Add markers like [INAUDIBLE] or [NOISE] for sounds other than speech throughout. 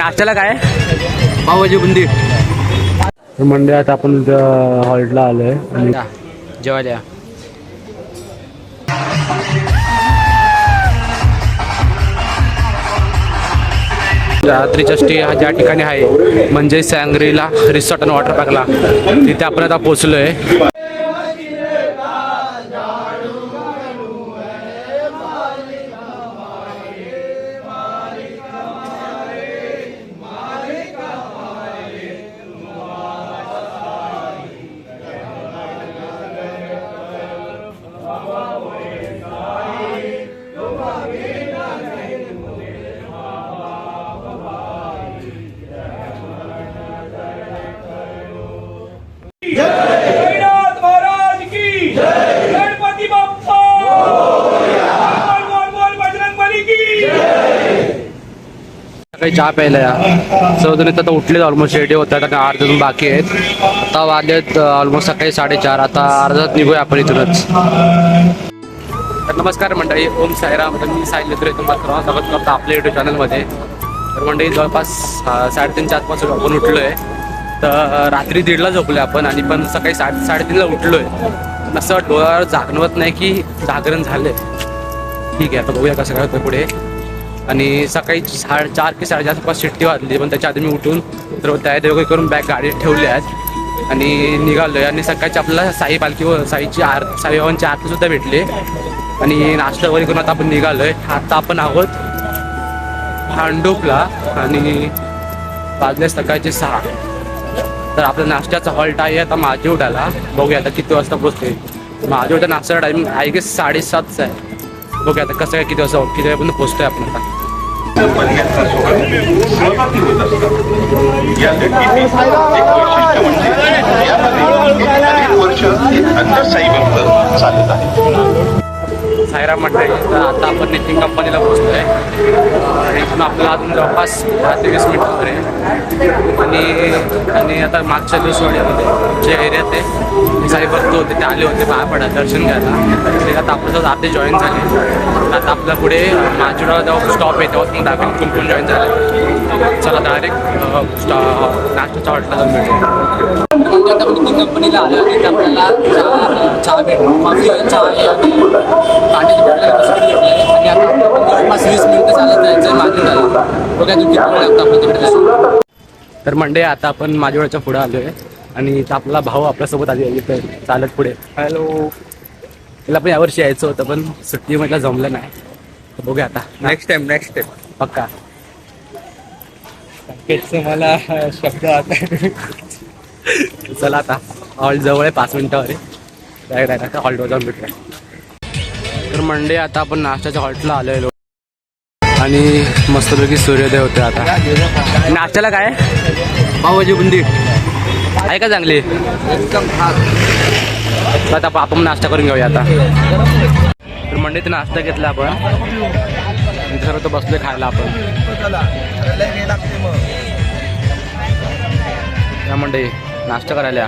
नाश्त्याला काय? पावभाजी बुंदी. मंडळात आपण हॉल्टला आलोय जेवायला या. रात्रीच्या स्टे हा ज्या ठिकाणी आहे म्हणजे सँग्रीला रिसॉर्ट आणि वॉटर पार्कला तिथे आपण आता पोचलोय श्रीनाथ काही चहा प्यायला या. चौधरीत आता उठलेत ऑलमोस्ट रेडी होतात. आणि अर्धा अजून बाकी आहेत. आता वाजलेत uh, ऑलमोस्ट सकाळी साडेचार. आता अर्धात निघूया आपण इथूनच. तर नमस्कार मंडळी ओम सायराम तर मी साई लेत्रे तुम्हाला सर्वांना स्वागत करतो आपल्या युट्यूब चॅनलमध्ये तर मंडळी जवळपास uh, साडेतीनच्या आसपास आपण उठलो आहे तर uh, रात्री दीडला झोपलोय आपण आणि पण सकाळी साडे साडेतीनला उठलोय. आहे असं डोळ्यावर जागणवत नाही की जागरण झालंय. ठीक आहे आता बघूया कसं काय होतं पुढे. आणि सकाळी साडे चार की साडेचार पाच शिट्टी वाजली पण त्याच्या आधी मी उठून तर तयारी वगैरे करून बॅग गाडीत ठेवली आहेत. आणि निघालोय. आणि सकाळची आपल्याला साई पालखी साईची आर साईबाबांची आरती सुद्धा भेटली. आणि नाश्ता वगैरे करून आता आपण निघालोय. आता आपण आहोत हांडोपला आणि वाजले सकाळचे सहा. तर आपला नाश्त्याचा हॉल्ट आहे. आता माझेवड्याला बघूया आता किती वाजता पोचते माझेवड्या नाश्त्याचा टाइम आहे की साडेसातचा आहे. बघूया आता कसं काय किती वाजता किती वाजेपर्यंत पोचतोय आपण आता. बनण्याचा सोहळा सहभागी होत असतात या लढतीतील एक वैशिष्ट्य म्हणजे यामध्ये अनेक वर्ष अंतरसाई भक्त चालत आहे सायरा मंडळी तर आता आपण नितीन कंपनीला पोहोचलो आहे इथून आपल्याला अजून जवळपास दहा ते वीस मिनिटं वगैरे आणि आणि आता मागच्या दिवस दिवसवाड्यामध्ये जे एरियात आहे साई भक्त होते ते आले होते बाहेर पडा दर्शन घ्यायला. ते आता आपल्यासोबत आते जॉईन झाले. आता आपल्या पुढे माजुरा जेव्हा स्टॉप आहे तेव्हा तुम्ही दाखवून कोण जॉईन झाले. चला डायरेक्ट स्टॉ नाश्त्याच्या हॉटेलला जाऊन भेटू आता आपण कंपनीला आलो तिथे आपल्याला चहा कॉफी चहा आहे आणि पाण्याची भेटले आणि आता जवळपास वीस मिनिटं चालत जायचं माझ्या झाला बघा तू किती वेळ लागतो आपण तिकडे. तर मंडे आता आपण माझ्यावरच्या पुढे आलोय. आणि इथं आपला भाऊ आपल्यासोबत आली इथं चालत पुढे. हॅलो. त्याला पण यावर्षी यायचं होतं पण सुट्टीमधला जमलं नाही. बघूया आता. नेक्स्ट टाइम नेक्स्ट टाइम पक्का. मला शब्द आता [LAUGHS] चला आता. हॉल जवळ आहे पाच मिनिटावर आहे. डायरेक्ट हॉल्टवर जाऊन भेटूया. तर मंडे आता आपण नाश्त्याच्या हॉल्टला आलेलो आणि मस्तपैकी सूर्योदय होते आता. नाश्त्याला काय? पावभाजी बुंदी. आहे का चांगली? आता आप- आपण नाश्ता करून घेऊया आता. तर मंडईत नाश्ता घेतला आपण. आणि सर्व तो बसलोय खायला आपण. या मंडई नाश्ता करायला.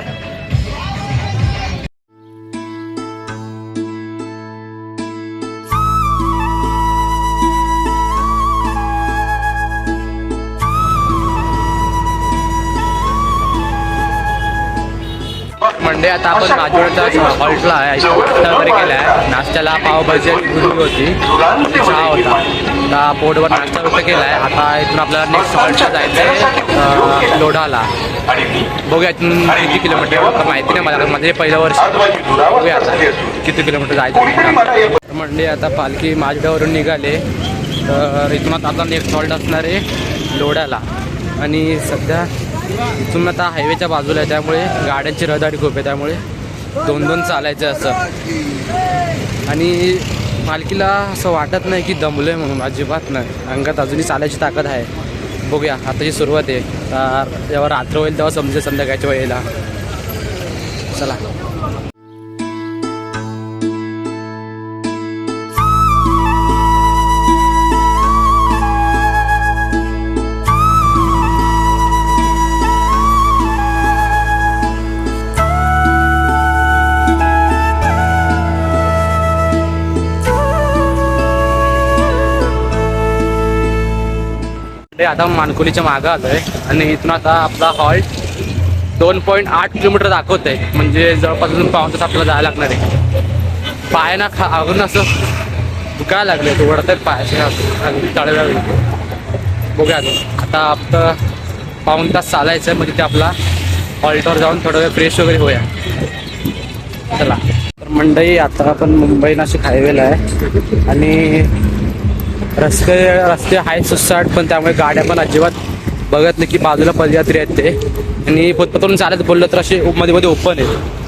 मंडे आता आपण राजवाड्याच्या हॉल्टला आहे नाश्ता वगैरे केला आहे नाश्त्याला पावभाजी होती. चहा होता. आता पोटवर नाश्ता वगैरे केला आहे आता इथून आपल्याला नेक्स्ट हॉल्टला जायचं आहे लोढाला. बघूया इथून किती किलोमीटर आहे, माहिती नाही मला माझे पहिलं वर्ष. बघूया किती किलोमीटर जायचं मंडे आता पालखी माझ्यावरून निघाले. तर इथून आता नेक्स्ट हॉल्ट असणार आहे लोढाला आणि सध्या इथून आता हायवेच्या बाजूला आहे त्यामुळे गाड्यांची रहदारी खूप आहे त्यामुळे दोन दोन चालायचं असं. आणि पालखीला असं वाटत नाही की दमलोय म्हणून अजिबात नाही. अंगात अजूनही चालायची ताकद आहे. बघूया. आताची सुरुवात आहे तर जेव्हा रात्र होईल तेव्हा समजेल संध्याकाळच्या वेळेला. चला. आता मानकुलीच्या मागं आलो आहे आणि इथून आता आपला हॉल्ट दोन पॉईंट आठ किलोमीटर दाखवत आहे म्हणजे जवळपास अजून पाऊन तास आपल्याला जायला लागणार आहे. पायाना खा अजून असं दुखायला लागले तो वडत आहेत पायाचे तळव्या बघूया आता आपलं पाऊन तास चालायचं आहे म्हणजे ते आपला हॉल्टवर जाऊन थोडं वेळ फ्रेश वगैरे होऊया. चला. तर मंडई आता आपण मुंबई नाशिक हायवेला आहे. आणि रस्ते रस्ते आहेत सुसाट पण त्यामुळे गाड्या पण अजिबात बघत नाही की बाजूला पदयात्री आहेत ते. आणि फुटपाथवरून चालत बोललं तर असे मध्ये मध्ये ओपन आहे.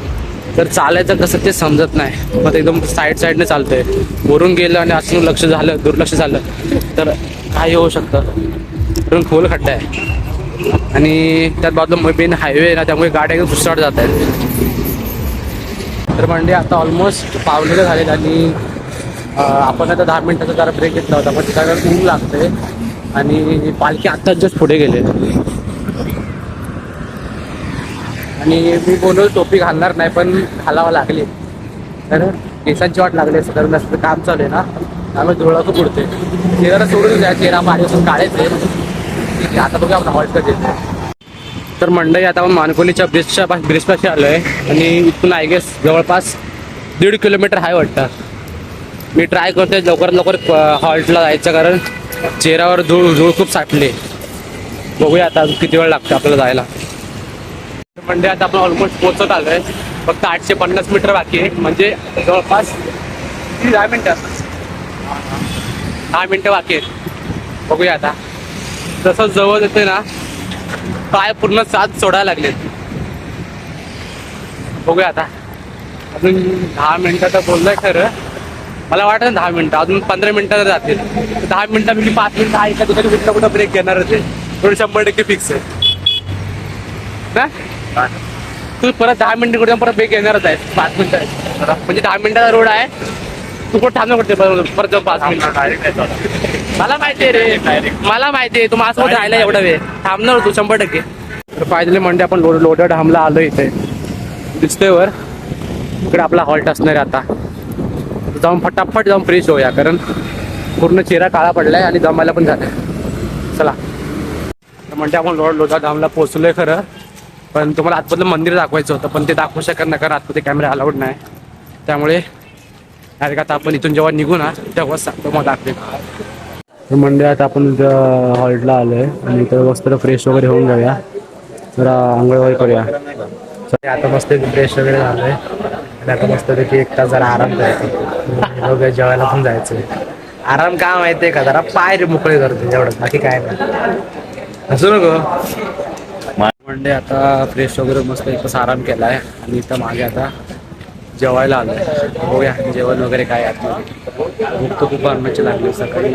तर चालायचं कसं ते समजत नाही. मग एकदम साईड साईडने चालतंय. वरून गेलं आणि असं लक्ष झालं दुर्लक्ष झालं तर काही होऊ शकतं. वरून खोल खड्डा आहे. आणि त्यात बाजूला मेन हायवे आहे ना त्यामुळे गाड्या एकदम सुसाट जात आहेत. तर म्हणजे आता ऑलमोस्ट पावलेलं झालेलं आणि आपण आता दहा मिनिटाचा जरा ब्रेक घेतला होता पण तिथं ऊन लागते आणि पालखी आत्ताच जस्ट पुढे गेले. आणि मी बोललो टोपी घालणार नाही पण घालावं लागली. तर केसांची वाट लागली असं कारण असं काम चालू आहे ना. त्यामुळे धुळाचं पुढते उडते चेहरा सोडून द्या चेहरा माझ्यापासून काढायचे आहे आता बघा आपण हॉल्ट कधी तर मंडई आता आपण मानकोलीच्या ब्रिजच्या ब्रिजपाशी आलो आहे आणि इथून आय गेस जवळपास दीड किलोमीटर आहे वाटतं. मी ट्राय करतोय लवकरात लवकर हॉल्टला जायचं कारण चेहऱ्यावर धूळ धूळ खूप साठली बघूया आता किती वेळ लागतो आपल्याला जायला. म्हणजे आता आपण ऑलमोस्ट पोहोचत आलो आहे फक्त आठशे पन्नास मीटर बाकी आहे. म्हणजे जवळपास दहा मिनटं दहा मिनटं बाकी आहेत. बघूया आता. जसं जवळ येते ना पाय पूर्ण साथ सोडायला लागलेत बघूया आता. अजून दहा मिनटं तर बोललंय खरं. मला वाटतं ना दहा मिनिटं अजून पंधरा मिनिटं जातील. दहा मिनिटं मी पाच मिनिटं आहे का तिकडे कुठं कुठं ब्रेक घेणारच आहे थोडं शंभर टक्के फिक्स आहे. ना तू परत दहा मिनिटं कुठे परत ब्रेक घेणारच आहे. पाच मिनिटं. म्हणजे दहा मिनिटाचा रोड आहे. तू कुठं थांबणार कुठे? परत जाऊन पाच मिनिटं. मला माहिती आहे रे. मला माहिती आहे. तू माझ्यासोबत राहिला एवढा वेळ. थांबणार तू शंभर टक्के. तर फायनली म्हणजे आपण लोड लोडेड हमला आलो इथे. दिसतोय वर. इकडे आपला हॉल्ट असणार आता. जाऊन फटाफट जाऊन फ्रेश होऊया कारण पूर्ण चेहरा काळा पडलाय आणि जमायला पण झालंय. चला. तर म्हणजे आपण लोड लोधा धामला पोहोचलोय खरं पण तुम्हाला आतमधलं मंदिर दाखवायचं होतं पण ते दाखवू शकत नाही कारण आतमध्ये कॅमेरा अलाउड नाही. त्यामुळे डायरेक्ट आता आपण इथून जेव्हा निघू ना तेव्हाच सांगतो मग दाखवे. तर मंडई आता आपण हॉल्टला आलो आहे आणि इथं मस्त फ्रेश वगैरे होऊन जाऊया. जरा आंघोळ वगैरे करूया आता मस्त फ्रेश वगैरे झालं आहे आणि आता मस्त एक तास जरा आराम करायचा. दोघं जेवायला पण जायचं आराम का माहिती आहे का? जरा पाय रे मोकळे करते एवढं बाकी काय नाही. असू नको. मंडे आता फ्रेश वगैरे मस्त एकच आराम केला आहे आणि इथं मागे आता जेवायला आलो बघूया जेवण वगैरे काय आहे आतमध्ये. भूक तर खूप अन्नाची लागली. सकाळी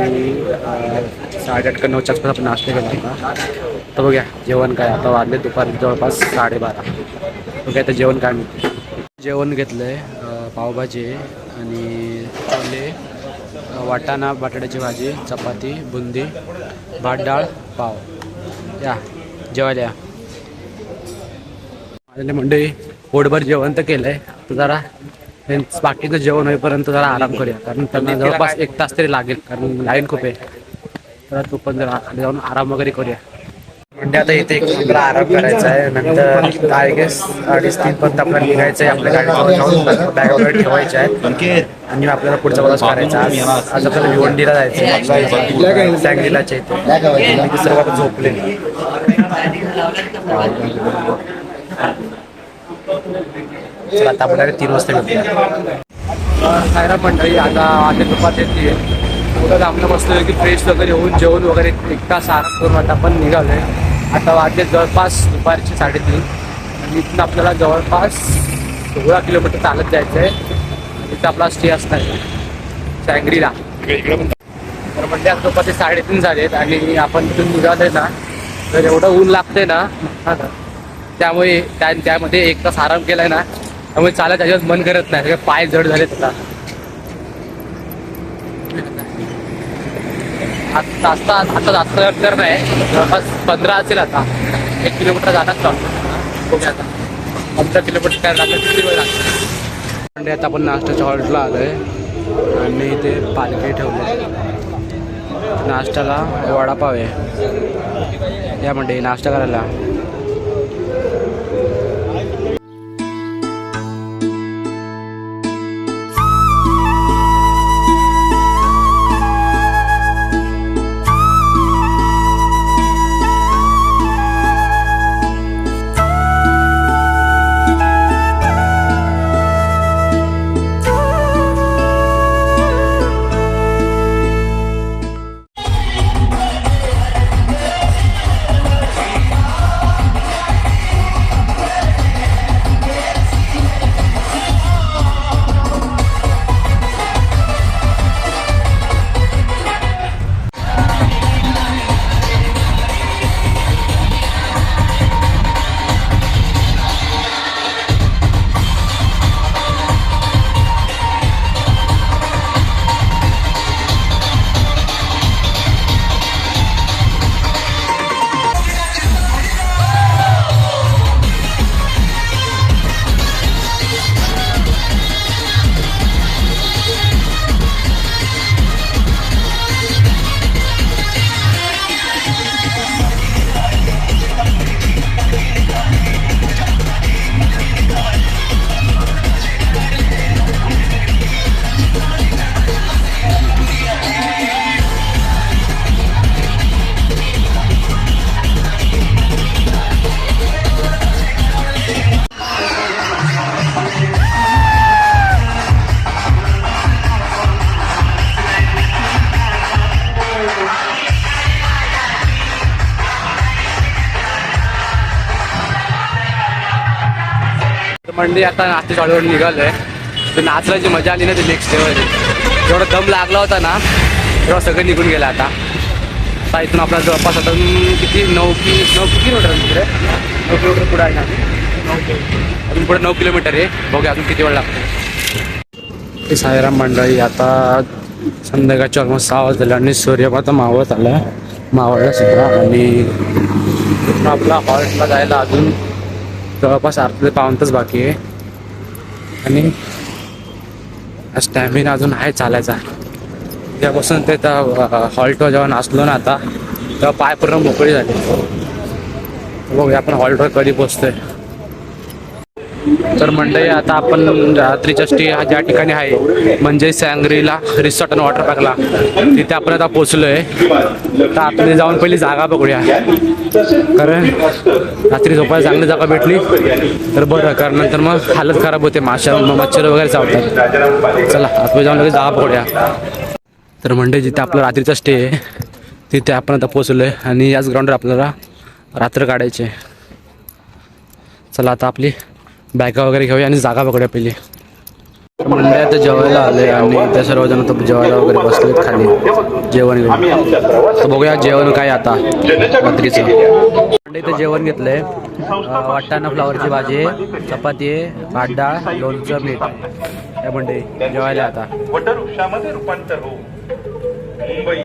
साडेआठ का नऊच्या आसपास आपण नाश्ता केला होता. तर बघूया जेवण काय आता वाजले दुपारी जवळपास साडेबारा. बघूया आता जेवण काय मिळते जेवण घेतलं आहे पावभाजी आणि छोले वाटाणा बटाट्याची भाजी चपाती बुंदी भात डाळ पाव. या जेवायला या. माझ्या मंडळी पोटभर जेवण तर केलंय. तर जरा बाकीचं जेवण होईपर्यंत जरा आराम करूया. कारण त्यांना जवळपास एक तास तरी लागेल कारण लाईन खूप आहे. तर तू पण जरा जाऊन आराम वगैरे करूया. म्हणजे आता इथे एक जरा आराम करायचा आहे. नंतर आय गेस अडीच तीन पर्यंत आपल्याला निघायचं आहे. आपल्या गाडीजवळ जाऊन बॅग वगैरे ठेवायचे आहेत आणि आपल्याला पुढचा प्रवास करायचा आज आज आपल्याला भिवंडीला जायचं आहे. इथे तिथे सर्व आता झोपले चला आता आपल्याला तीन वाजता भेटूया सायरा मंडळी आता आधी दुपात येते पुढं आमनं बसलोय की फ्रेश वगैरे होऊन जेवण वगैरे एक तास आराम करून आता आपण निघालोय. आता वाटले जवळपास दुपारचे साडेतीन. आणि इथून आपल्याला जवळपास सोळा किलोमीटर चालत जायचं आहे तिथं आपला स्टे असणार आहे. सँग्रीला तर म्हणजे आता दुपारचे साडेतीन झालेत. आणि आपण तिथून निघालोय ना तर एवढं ऊन लागतंय ना त्यामुळे त्या त्यामध्ये एक तास आराम केलाय ना. त्यामुळे चालत अजिबात मन करत नाही. पाय जड झालेत आता. जास्त आता जास्त अंतर नाही. जवळपास पंधरा असेल आता. एक किलोमीटर जाणार चालतो आता. पंधरा किलोमीटर काय लागतं किती वेळ लागतो? म्हणजे आता आपण नाश्त्याच्या हॉल्टला आहे आणि इथे पालखी ठेवली नाश्त्याला वडापाव आहे. या म्हणजे नाश्ता करायला. मंडळी आता नाश्ते चालूवर आहे. तर नाचल्याची मजा आली ना ते नेक्स्ट डेवर जेवढा दम लागला होता ना तेव्हा सगळं निघून गेलं आता. आता इथून आपला जवळपास आता किती? नऊ कि नऊ किती किलोमीटर तिकडे. नऊ किलोमीटर पुढे आहे ना अजून पुढे नऊ किलोमीटर आहे. बघूया अजून किती वेळ लागतो. हे साईराम मंडळी आता संध्याकाळच्या ऑलमोस्ट सहा वाजले आणि सूर्य मावळत आला मावळला सुद्धा आणि आपला हॉल्टला जायला अजून जवळपास अर्धे पाऊन तास बाकी आहे. आणि स्टॅमिना अजून आहे चालायचा. त्यापासून ते हॉल्टवर जेव्हा नाचलो ना आता तेव्हा पाय पूर्ण मोकळी झाली. बघूया आपण हॉल्टवर कधी पोचतोय. तर मंडळी आता आपण रात्रीच्या स्टे ज्या ठिकाणी आहे म्हणजे सँग्रीला रिसॉर्ट आणि वॉटर पार्कला तिथे आपण आता पोचलोय तर आपण जाऊन पहिली जागा बघूया. कारण रात्री झोपायला चांगली जागा भेटली. तर बरं कारण नंतर मग हालत खराब होते. माशा मच्छर वगैरे चावतात. चला आपण जाऊन लगेच जागा बघूया. तर मंडळी जिथे आपला रात्रीचा स्टे आहे तिथे आपण आता पोचलो आहे आणि याच ग्राउंडवर आपल्याला रात्र काढायचे चला आता आपली बायका वगैरे घेऊया आणि जागा पकडूया पहिली. म्हणजे आता जेवायला आले आणि त्या सर्वजण आता जेवायला वगैरे बसलेत खाली. जेवण घेऊन. तर बघूया जेवण काय आता. रात्रीचं म्हणजे इथे जेवण घेतलंय. अं, वाटाणा फ्लावरची भाजी आहे, चपाती आहे भात डाळ लोणचं मीठ. या मंडळी जेवायला आता. वटवृक्षामध्ये रूपांतर हो.